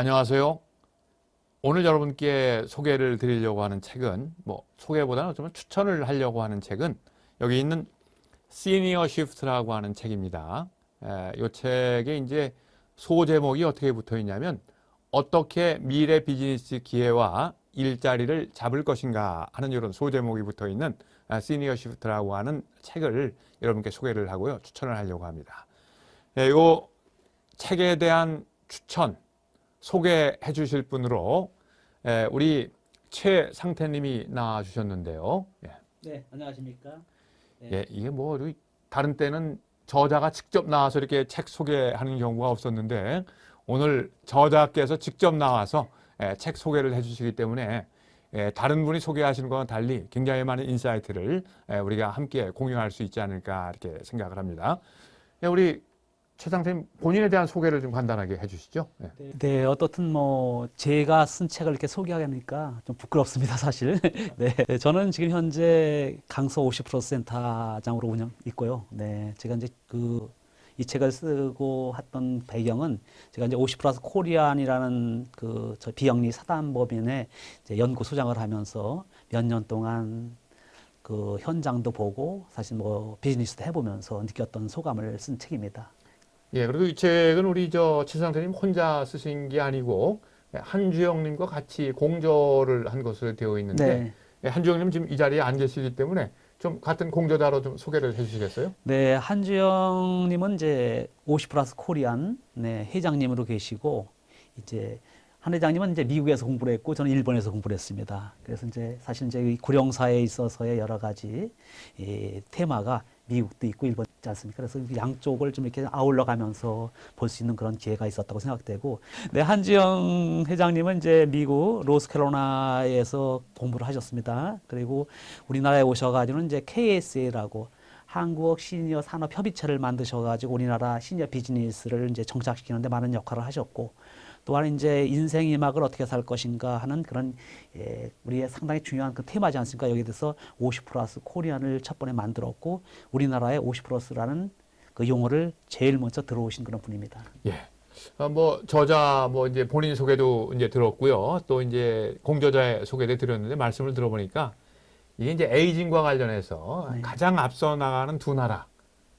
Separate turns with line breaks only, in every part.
안녕하세요. 오늘 여러분께 소개를 드리려고 하는 책은 뭐 소개보다는 좀 추천을 하려고 하는 책은 여기 있는 시니어 시프트라고 하는 책입니다. 에, 이 책에 이제 소제목이 어떻게 붙어 있냐면 어떻게 미래 비즈니스 기회와 일자리를 잡을 것인가 하는 이런 소제목이 붙어 있는 시니어 시프트라고 하는 책을 여러분께 소개를 하고요. 추천을 하려고 합니다. 이 책에 대한 추천 소개해 주실 분으로 에, 우리 최상태님이 나와 주셨는데요. 예.
네, 안녕하십니까? 네.
예, 이게 뭐 다른 때는 저자가 직접 나와서 이렇게 책 소개하는 경우가 없었는데 오늘 저자께서 직접 나와서 예, 책 소개를 해주시기 때문에 예, 다른 분이 소개하시는 것과 달리 굉장히 많은 인사이트를 예, 우리가 함께 공유할 수 있지 않을까 이렇게 생각을 합니다. 예, 우리 최상태님 본인에 대한 소개를 좀 간단하게 해주시죠. 예.
네, 네, 어떻든 뭐 제가 쓴 책을 이렇게 소개하니까 좀 부끄럽습니다, 사실. 네, 저는 지금 현재 강서 50% 센터장으로 운영 있고요. 네, 제가 이제 그 이 책을 쓰고 했던 배경은 제가 이제 50 플러스 코리안이라는 그 저 비영리 사단법인의 이제 연구 소장을 하면서 몇 년 동안 그 현장도 보고 사실 뭐 비즈니스도 해보면서 느꼈던 소감을 쓴 책입니다.
예, 그리고 이 책은 우리 저 최상태님 혼자 쓰신 게 아니고 예, 한주영님과 같이 공저를 한 것으로 되어 있는데
네.
예, 한주영님 지금 이 자리에 안 계시기 때문에 좀 같은 공저자로 좀 소개를 해주시겠어요?
네, 한주영님은 이제 50 플러스 코리안 네, 회장님으로 계시고 이제 한 회장님은 이제 미국에서 공부를 했고 저는 일본에서 공부를 했습니다. 그래서 이제 사실 이제 이 고령사에 있어서의 여러 가지 이 테마가 미국도 있고 일본 있지 않습니까? 그래서 그 양쪽을 좀 이렇게 아울러 가면서 볼 수 있는 그런 기회가 있었다고 생각되고, 네, 한지영 회장님은 이제 미국 로스캐로나에서 공부를 하셨습니다. 그리고 우리나라에 오셔가지고는 이제 KSA라고 한국 시니어 산업 협의체를 만드셔가지고 우리나라 시니어 비즈니스를 이제 정착시키는데 많은 역할을 하셨고, 또한 이제 인생 이막을 어떻게 살 것인가 하는 그런 예, 우리의 상당히 중요한 그 테마지 않습니까? 여기에 대해서 50 플러스 코리안을 첫 번에 만들었고 우리나라의 50 플러스라는 그 용어를 제일 먼저 들어오신 그런 분입니다.
예. 어, 뭐 저자 뭐 이제 본인 소개도 이제 들었고요. 또 이제 공저자의 소개도 드렸는데 말씀을 들어보니까 이게 이제 에이징과 관련해서
네.
가장 앞서 나가는 두 나라,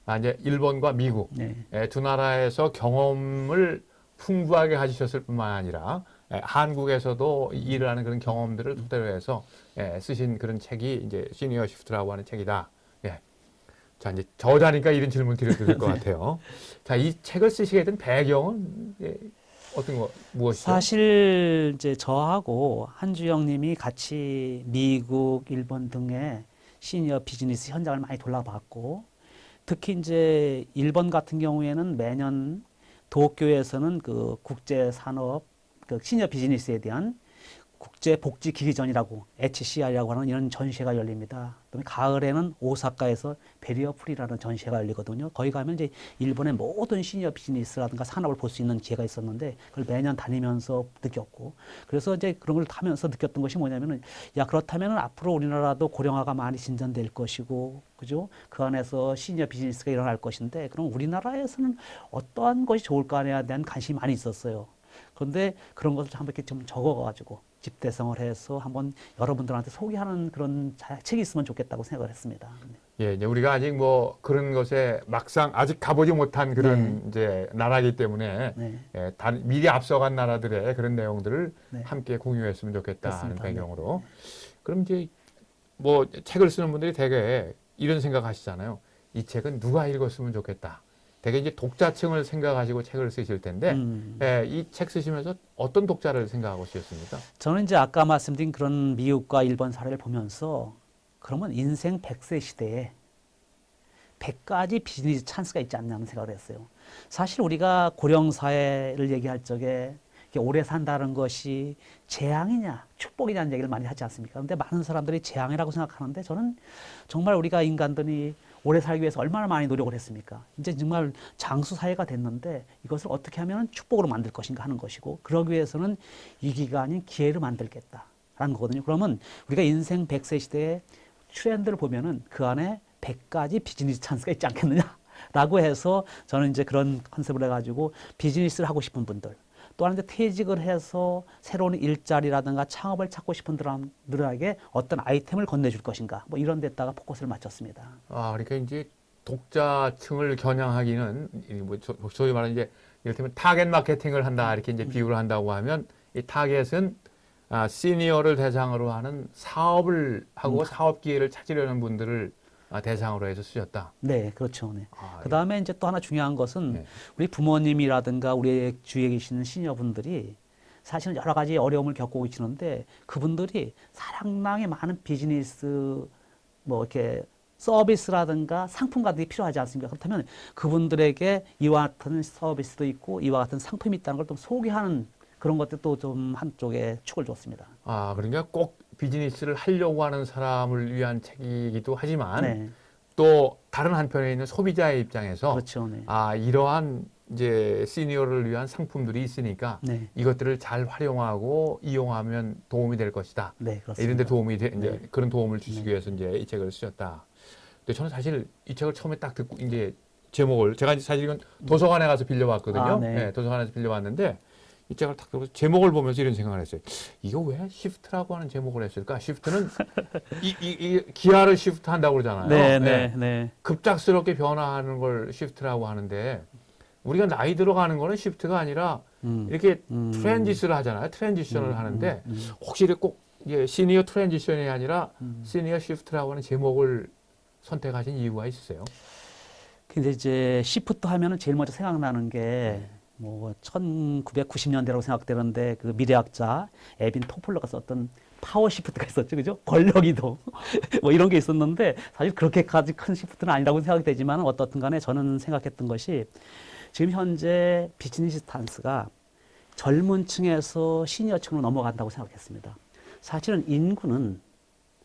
아, 이제 일본과 미국
네.
예, 두 나라에서 경험을 풍부하게 가지셨을 뿐만 아니라 예, 한국에서도 일을 하는 그런 경험들을 토대로 해서 예, 쓰신 그런 책이 이제 시니어 시프트라고 하는 책이다. 예. 자 이제 저자니까 이런 질문 드려도 될 것 같아요. 자 이 책을 쓰시게 된 배경은 예, 어떤 거 무엇이죠?
사실 이제 저하고 한주영님이 같이 미국, 일본 등의 시니어 비즈니스 현장을 많이 돌아봤고 특히 이제 일본 같은 경우에는 매년 도쿄에서는 그 국제 산업 그 시니어 비즈니스에 대한 국제 복지 기기전이라고 HCR이라고 하는 이런 전시회가 열립니다. 그다음에 가을에는 오사카에서 베리어 프리라는 전시회가 열리거든요. 거기 가면 이제 일본의 모든 시니어 비즈니스라든가 산업을 볼 수 있는 기회가 있었는데 그걸 매년 다니면서 느꼈고 그래서 이제 그런 걸 타면서 느꼈던 것이 뭐냐면은 야 그렇다면은 앞으로 우리나라도 고령화가 많이 진전될 것이고 그죠? 그 안에서 시니어 비즈니스가 일어날 것인데 그럼 우리나라에서는 어떠한 것이 좋을까에 대한 관심이 많이 있었어요. 그런데 그런 것을 한번 이렇게 좀 적어가지고 집대성을 해서 한번 여러분들한테 소개하는 그런 자- 책이 있으면 좋겠다고 생각을 했습니다.
예, 이제 우리가 아직 뭐 그런 것에 막상 아직 가보지 못한 그런 이제 나라이기 때문에
네.
예, 다, 미리 앞서간 나라들의 그런 내용들을
네.
함께 공유했으면 좋겠다 하는
그렇습니다.
배경으로. 그럼 이제 뭐 책을 쓰는 분들이 되게 이런 생각 하시잖아요. 이 책은 누가 읽었으면 좋겠다. 되게 이제 독자층을 생각하시고 책을 쓰실 텐데
음.
예, 이책 쓰시면서 어떤 독자를 생각하고 쓰셨습니까?
저는 이제 아까 말씀드린 그런 미국과 일본 사례를 보면서 그러면 인생 100세 시대에 100가지 비즈니스 찬스가 있지 않냐는 생각을 했어요. 사실 우리가 고령 사회를 얘기할 적에 오래 산다는 것이 재앙이냐 축복이냐는 얘기를 많이 하지 않습니까? 그런데 많은 사람들이 재앙이라고 생각하는데 저는 정말 우리가 인간들이 오래 살기 위해서 얼마나 많이 노력을 했습니까? 이제 정말 장수 사회가 됐는데 이것을 어떻게 하면 축복으로 만들 것인가 하는 것이고 그러기 위해서는 위기가 아닌 기회를 만들겠다라는 거거든요. 그러면 우리가 인생 100세 시대에 트렌드를 보면은 그 안에 100가지 비즈니스 찬스가 있지 않겠느냐? 라고 해서 저는 이제 그런 컨셉을 해가지고 비즈니스를 하고 싶은 분들 또 하나 이제 퇴직을 해서 새로운 일자리라든가 창업을 찾고 싶은 사람들에게 어떤 아이템을 건네줄 것인가 뭐 이런 데다가 포커스를 맞췄습니다.
아, 그러니까 이제 독자층을 겨냥하기는 소- 소위 말하는 이제 이를테면 타겟 마케팅을 한다 이렇게 이제 비유를 한다고 하면 이 타겟은 아, 시니어를 대상으로 하는 사업을 하고 사업 기회를 찾으려는 분들을 아, 대상으로 해서 쓰셨다.
네, 그렇죠. 네.
아,
그 다음에 이제 또 하나 중요한 것은
네.
우리 부모님이라든가 우리 주위에 계시는 시니어분들이 사실은 여러 가지 어려움을 겪고 계시는데 그분들이 상당히 많은 비즈니스 뭐 이렇게 서비스라든가 상품 같은 게 필요하지 않습니까? 그렇다면 그분들에게 이와 같은 서비스도 있고 이와 같은 상품이 있다는 걸 좀 소개하는 그런 것들도 좀 한쪽에 축을 줬습니다.
아, 그러니까 꼭 비즈니스를 하려고 하는 사람을 위한 책이기도 하지만
네,
또 다른 한편에 있는 소비자의 입장에서
그렇죠. 네.
아, 이러한 이제 시니어를 위한 상품들이 있으니까
네,
이것들을 잘 활용하고 이용하면 도움이 될 것이다.
네, 그렇습니다.
이런 데 도움이 돼, 이제
네.
그런 도움을 주시기 위해서 이제 이 책을 쓰셨다. 근데 저는 사실 이 책을 처음에 딱 듣고 이제 제목을 제가 사실 이건 도서관에 가서 빌려봤거든요.
아, 네.
네, 도서관에서 빌려봤는데 이 책을 딱 들고 제목을 보면서 이런 생각을 했어요. 이거 왜 시프트라고 하는 제목을 했을까? 시프트는 이, 이, 이 기아를 시프트 한다고 그러잖아요.
네,
네.
네, 네.
급작스럽게 변화하는 걸 시프트라고 하는데 우리가 나이 들어가는 거는 시프트가 아니라
음,
이렇게
음.
트랜지스를 하잖아요. 트랜지션을
음,
하는데
음, 음.
혹시 꼭 이게 시니어 트랜지션이 아니라
음.
시니어 시프트라고 하는 제목을 선택하신 이유가 있으세요?
근데 이제 시프트 하면은 제일 먼저 생각나는 게 뭐 1990년대라고 생각되는데 그 미래학자 에빈 토플러가 썼던 파워 시프트가 있었죠, 그죠? 권력 이동 뭐 이런 게 있었는데 사실 그렇게까지 큰 시프트는 아니라고 생각이 되지만 어떻든 간에 저는 생각했던 것이 지금 현재 비즈니스 스탄스가 젊은 층에서 시니어층으로 넘어간다고 생각했습니다. 사실은 인구는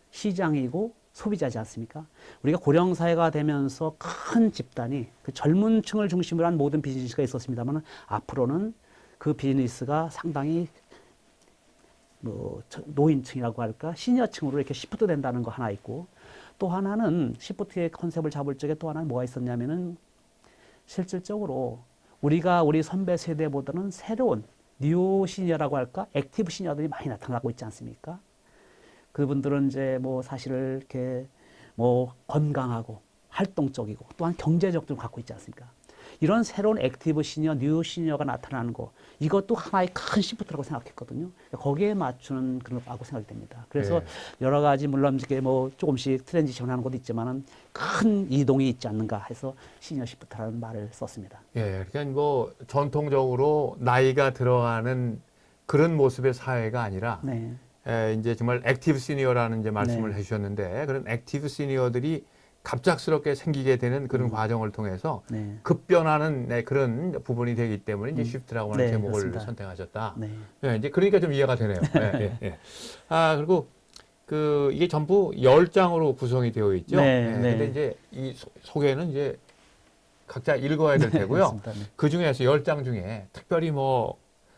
시장이고 소비자지 않습니까? 우리가 고령 사회가 되면서 큰 집단이 그 젊은 층을 중심으로 한 모든 비즈니스가 있었습니다만 앞으로는 그 비즈니스가 상당히 뭐 저- 노인층이라고 할까 시니어층으로 이렇게 시프트 된다는 거 하나 있고 또 하나는 시프트의 컨셉을 잡을 적에 또 하나는 뭐가 있었냐면은 실질적으로 우리가 우리 선배 세대보다는 새로운 뉴 시니어라고 할까 액티브 시니어들이 많이 나타나고 있지 않습니까? 그분들은 이제 뭐 사실을 이렇게 뭐 건강하고 활동적이고 또한 경제적도 갖고 있지 않습니까? 이런 새로운 액티브 시니어, 뉴 시니어가 나타나는 거 이것도 하나의 큰 시프트라고 생각했거든요. 거기에 맞추는 그런 거라고 생각이 됩니다. 그래서
네.
여러 가지 물론 이게 뭐 조금씩 트랜지션하는 것도 있지만은 큰 이동이 있지 않는가 해서 시니어 시프트라는 말을 썼습니다.
예, 그러니까 뭐 전통적으로 나이가 들어가는 그런 모습의 사회가 아니라
네,
에, 이제 정말 액티브 시니어라는 이제 말씀을
네.
해주셨는데 그런 액티브 시니어들이 갑작스럽게 생기게 되는 그런
음.
과정을 통해서
네,
급변하는 네, 그런 부분이 되기 때문에 이제
음.
쉬프트라고 하는
네,
제목을
그렇습니다.
선택하셨다.
네,
예, 이제 그러니까 좀 이해가 되네요. 예, 예, 예. 아, 그리고 그 이게 전부 열 장으로 구성이 되어 있죠.
네,
예,
네.
근데 이제 이 소- 소개는 이제 각자 읽어야 될 테고요.
그렇습니다. 네.
그 중에서 열 장 중에 특별히 뭐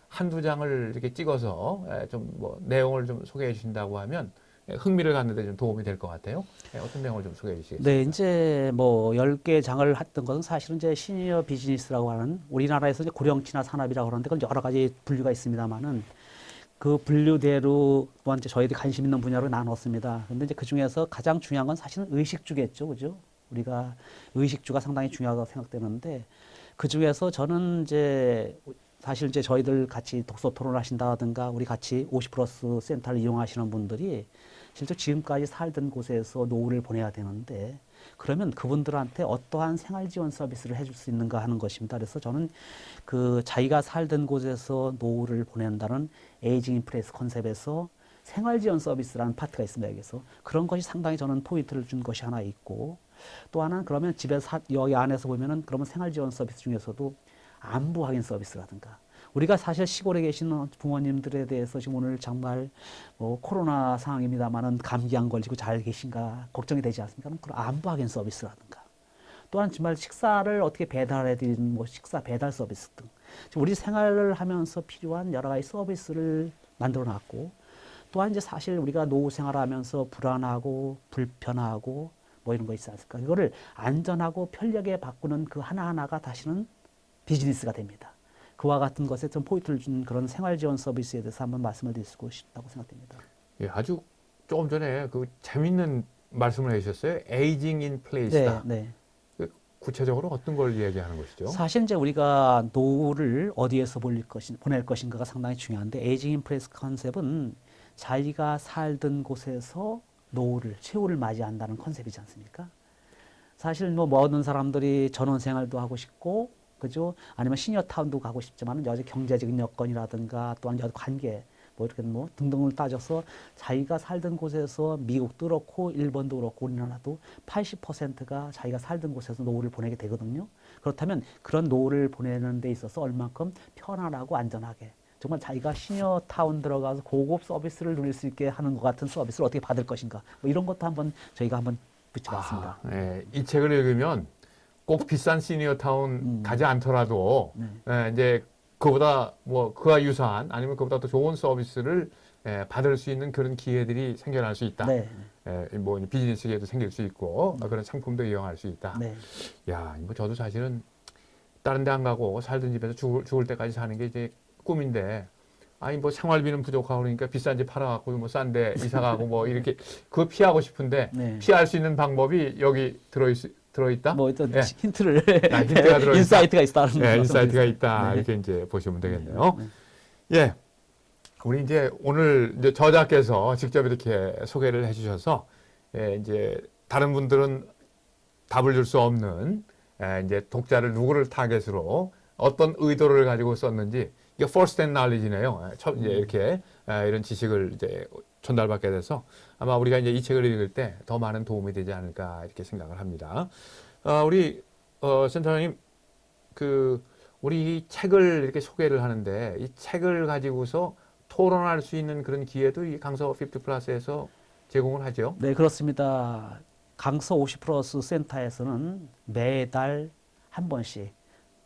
한두 장을 이렇게 찍어서 좀 뭐 내용을 좀 소개해 주신다고 하면 예, 흥미를 갖는데 좀 도움이 될 것 같아요. 예, 어떤 내용을 좀 소개해 주시겠습니까?
네, 이제 뭐 10개 장을 했던 것은 사실은 이제 시니어 비즈니스라고 하는 우리나라에서 이제 고령친화 산업이라고 그러는데 그건 여러 가지 분류가 있습니다만은 그 분류대로 또한 이제 저희들이 관심 있는 분야로 나눴습니다. 근데 이제 그 중에서 가장 중요한 건 사실은 의식주겠죠. 그죠? 우리가 의식주가 상당히 중요하다고 생각되는데 그 중에서 저는 이제 사실 이제 저희들 같이 독서 토론을 하신다든가 우리 같이 50 플러스 센터를 이용하시는 분들이 실제 지금까지 살던 곳에서 노후를 보내야 되는데 그러면 그분들한테 어떠한 생활 지원 서비스를 해줄 수 있는가 하는 것입니다. 그래서 저는 그 자기가 살던 곳에서 노후를 보낸다는 에이징 인프레스 컨셉에서 생활 지원 서비스라는 파트가 있습니다. 여기서 그런 것이 상당히 저는 포인트를 준 것이 하나 있고 또 하나는 그러면 집에서 사- 여기 안에서 보면은 그러면 생활 지원 서비스 중에서도 안부 확인 서비스라든가 우리가 사실 시골에 계시는 부모님들에 대해서 지금 오늘 정말 뭐 코로나 상황입니다만은 감기 안 걸리고 잘 계신가 걱정이 되지 않습니까? 그런 안부 확인 서비스라든가 또한 정말 식사를 어떻게 배달해 드리는 뭐 식사 배달 서비스 등 우리 생활을 하면서 필요한 여러 가지 서비스를 만들어 놨고 또한 이제 사실 우리가 노후 생활하면서 불안하고 불편하고 뭐 이런 거 있지 않습니까? 이거를 안전하고 편리하게 바꾸는 그 하나하나가 다시는 비즈니스가 됩니다. 그와 같은 것에 좀 포인트를 준 그런 생활 지원 서비스에 대해서 한번 말씀을 드리고 싶다고 생각됩니다.
예, 아주 조금 전에 그 재밌는 말씀을 해주셨어요. 에이징 인
네,
플레이스다.
네.
구체적으로 어떤 걸 얘기하는 것이죠?
사실 이제 우리가 노후를 어디에서 보낼 것인 보낼 것인가가 상당히 중요한데 에이징 인 플레이스 컨셉은 자기가 살던 곳에서 노후를 최후를 맞이한다는 컨셉이지 않습니까? 사실 뭐 모든 사람들이 전원 생활도 하고 싶고 그죠? 아니면 시니어 타운도 가고 싶지만 여지 경제적인 여건이라든가 또한 여러 관계 뭐 이렇게 뭐 등등을 따져서 자기가 살던 곳에서 미국도 그렇고 일본도 그렇고 우리나라도 80%가 자기가 살던 곳에서 노후를 보내게 되거든요. 그렇다면 그런 노후를 보내는 데 있어서 얼만큼 편안하고 안전하게 정말 자기가 시니어 타운 들어가서 고급 서비스를 누릴 수 있게 하는 것 같은 서비스를 어떻게 받을 것인가 뭐 이런 것도 한번 저희가 한번 붙여봤습니다.
아, 예, 이 책을 읽으면 꼭 비싼 시니어 타운
음.
가지 않더라도
네.
예, 이제 그보다 뭐 그와 유사한 아니면 그보다 더 좋은 서비스를 예, 받을 수 있는 그런 기회들이 생겨날 수 있다.
네,
예, 뭐 비즈니스계도 생길 수 있고 어, 그런 상품도 이용할 수 있다.
네,
야, 뭐 저도 사실은 다른 데 안 가고 살던 집에서 죽을, 죽을 때까지 사는 게 이제 꿈인데 아니 뭐 생활비는 부족하고 그러니까 비싼 집 팔아갖고 뭐 싼데 이사 가고 뭐 이렇게 그거 피하고 싶은데
네.
피할 수 있는 방법이 여기 들어 있 들어 있다.
뭐 일단
예.
힌트를
아, 힌트가 들어있다.
인사이트가 있다는
예,
말씀
인사이트가. 있다
네.
이렇게 이제 보시면 되겠네요.
네.
예, 우리 이제 오늘 이제 저자께서 직접 이렇게 소개를 해주셔서 예, 이제 다른 분들은 답을 줄 수 없는 예, 이제 독자를 누구를 타겟으로 어떤 의도를 가지고 썼는지 이게 first hand knowledge네요. 예, 첫 이제 이렇게 예, 이런 지식을 이제 전달받게 돼서 아마 우리가 이제 이 책을 읽을 때 더 많은 도움이 되지 않을까 이렇게 생각을 합니다. 어, 우리 어, 센터장님 그 우리 이 책을 이렇게 소개를 하는데 이 책을 가지고서 토론할 수 있는 그런 기회도 이 강서 50 플러스에서 제공을 하죠.
네, 그렇습니다. 강서 50 플러스 센터에서는 매달 한 번씩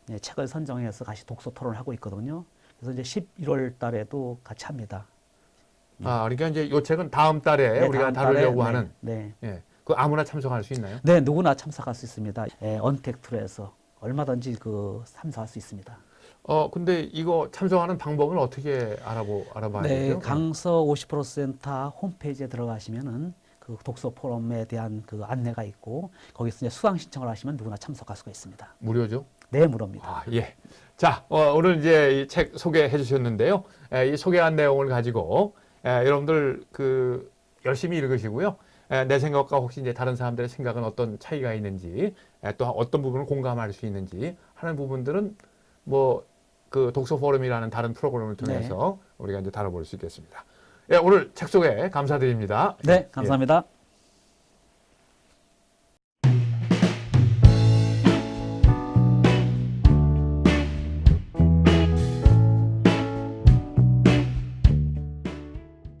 네, 책을 선정해서 같이 독서 토론을 하고 있거든요. 그래서 이제 11월 달에도 같이 합니다.
아, 그러니까 이제 이 책은 다음 달에
네,
우리가
다음 달에,
다루려고
네,
하는
네.
예. 그 아무나 참석할 수 있나요?
네, 누구나 참석할 수 있습니다. 예, 언택트에서 얼마든지 그 참석할 수 있습니다.
어, 근데 이거 참석하는 방법은 어떻게 알아보 알아봐야
네,
되죠?
강서 50 플러스 센터 홈페이지에 들어가시면은 그 독서 포럼에 대한 그 안내가 있고 거기서 이제 수강 신청을 하시면 누구나 참석할 수가 있습니다.
무료죠?
네, 무료입니다.
아, 예. 자, 어, 오늘 이제 이 책 소개해 주셨는데요. 에, 이 소개한 내용을 가지고 에, 여러분들 그 열심히 읽으시고요. 에, 내 생각과 혹시 이제 다른 사람들의 생각은 어떤 차이가 있는지, 에, 또 어떤 부분을 공감할 수 있는지 하는 부분들은 뭐 그 독서 포럼이라는 다른 프로그램을 통해서 우리가 이제 다뤄볼 수 있겠습니다. 예, 오늘 책 소개 감사드립니다.
네,
예.
감사합니다.